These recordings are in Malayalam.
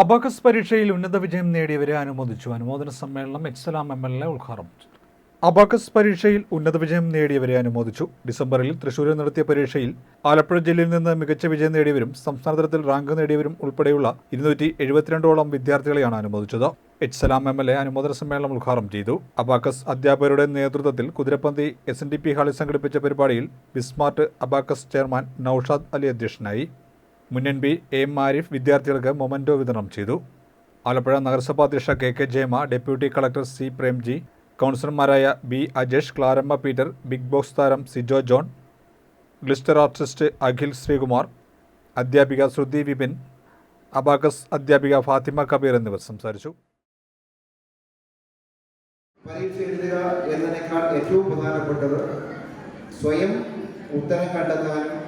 അബാക്കസ് പരീക്ഷയിൽ ഉന്നത വിജയം നേടിയവരെ അനുമോദിച്ചു. അനുമോദന സമ്മേളനം എക്സലാം എം എൽ എ ഉദ്ഘാടനം ചെയ്തു. അബാക്കസ് പരീക്ഷയിൽ ഉന്നത വിജയം നേടിയവരെ അനുമോദിച്ചു. ഡിസംബറിൽ തൃശൂരിൽ നടത്തിയ പരീക്ഷയിൽ ആലപ്പുഴ ജില്ലയിൽ നിന്ന് മികച്ച വിജയം നേടിയവരും സംസ്ഥാനതലത്തിൽ റാങ്ക് നേടിയവരും ഉൾപ്പെടെയുള്ള ഇരുന്നൂറ്റി എഴുപത്തിരണ്ടോളം വിദ്യാർത്ഥികളെയാണ് അനുമോദിച്ചത്. H Salam M L A അനുമോദന സമ്മേളനം ഉദ്ഘാടനം ചെയ്തു. അബാക്കസ് അധ്യാപകരുടെ നേതൃത്വത്തിൽ Kuthirapanthi S N D P ഹാളിൽ സംഘടിപ്പിച്ച പരിപാടിയിൽ B smart abacus chairman Noushad Ali അധ്യക്ഷനായി. മുൻ N P A M Arif വിദ്യാർത്ഥികൾക്ക് മൊമന്റോ വിതരണം ചെയ്തു. ആലപ്പുഴ നഗരസഭാ അധ്യക്ഷ K K Jayama deputy collector C Premji കൗൺസിലർമാരായ B Ajesh Claramma Peter Big Boss താരം Sijo John Glister artist Akhil Sreekumar അധ്യാപിക ശ്രുതി വിപിൻ അബാക്കസ് അധ്യാപിക ഫാത്തിമ കബീർ എന്നിവർ സംസാരിച്ചു. പരീക്ഷ എഴുതുക എന്നതിനേക്കാൾ ഏറ്റവും പ്രധാനപ്പെട്ടത് സ്വയം ഉത്തരം കണ്ടെത്താനും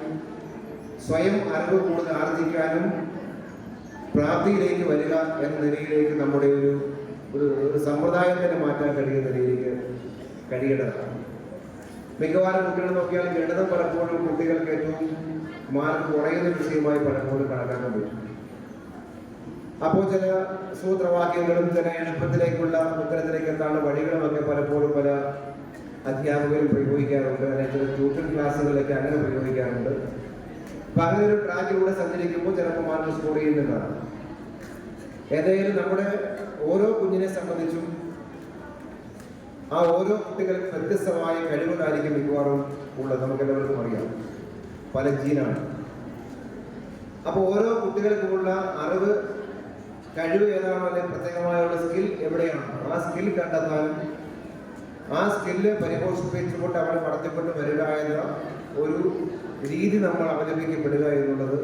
സ്വയം അറിവ് കൂടുതൽ ആർജിക്കാനും പ്രാപ്തിയിലേക്ക് വരിക എന്ന നിലയിലേക്ക് നമ്മുടെ ഒരു ഒരു ഒരു സമ്പ്രദായം തന്നെ മാറ്റാൻ കഴിയുന്ന നിലയിലേക്ക് കഴിയേണ്ടതാണ്. മിക്കവാറും കുട്ടികൾ നോക്കിയാൽ ഗണിതം പലപ്പോഴും കുട്ടികൾക്ക് ഏറ്റവും മാർക്ക് കുറയുന്ന വിഷയമായി പലപ്പോഴും കണക്കാക്കാൻ പറ്റും. അപ്പോൾ ചില സൂത്രവാക്യങ്ങളും ചില എളുപ്പത്തിലേക്കുള്ള ഉത്തരത്തിലേക്ക് എന്താണ് വഴികളുമൊക്കെ പലപ്പോഴും പല അധ്യാപകരും പ്രയോഗിക്കാറുണ്ട്. അല്ലെങ്കിൽ ചില ട്യൂഷൻ ക്ലാസ്സുകളിലൊക്കെ അങ്ങനെ പ്രയോഗിക്കാറുണ്ട്. ഒരു ട്രാക്കിലൂടെ സഞ്ചരിക്കുമ്പോൾ ചിലപ്പോൾ മാർക്ക് സ്കോർ ചെയ്യുന്നതാണ് ഏതായാലും നമ്മുടെ ഓരോ കുഞ്ഞിനെ സംബന്ധിച്ചും ആ ഓരോ കുട്ടികൾക്ക് വ്യത്യസ്തമായ കഴിവുകളായിരിക്കും മിക്കവാറും ഉള്ളത്. നമുക്ക് എല്ലാവർക്കും അറിയാം. പല ജീനാണ്. അപ്പോൾ ഓരോ കുട്ടികൾക്കുമുള്ള അറിവ് കഴിവ് ഏതാണോ അല്ലെങ്കിൽ പ്രത്യേകമായുള്ള സ്കിൽ എവിടെയാണ്? ആ സ്കിൽ കണ്ടെത്താൻ ആ സ്കില്ല് പരിപോഷിപ്പിച്ചുകൊണ്ട് അവിടെ വളർത്തിക്കൊണ്ട് വരിക എന്ന ഒരു രീതി നമ്മൾ അവലംബിക്കപ്പെടുക എന്നുള്ളത്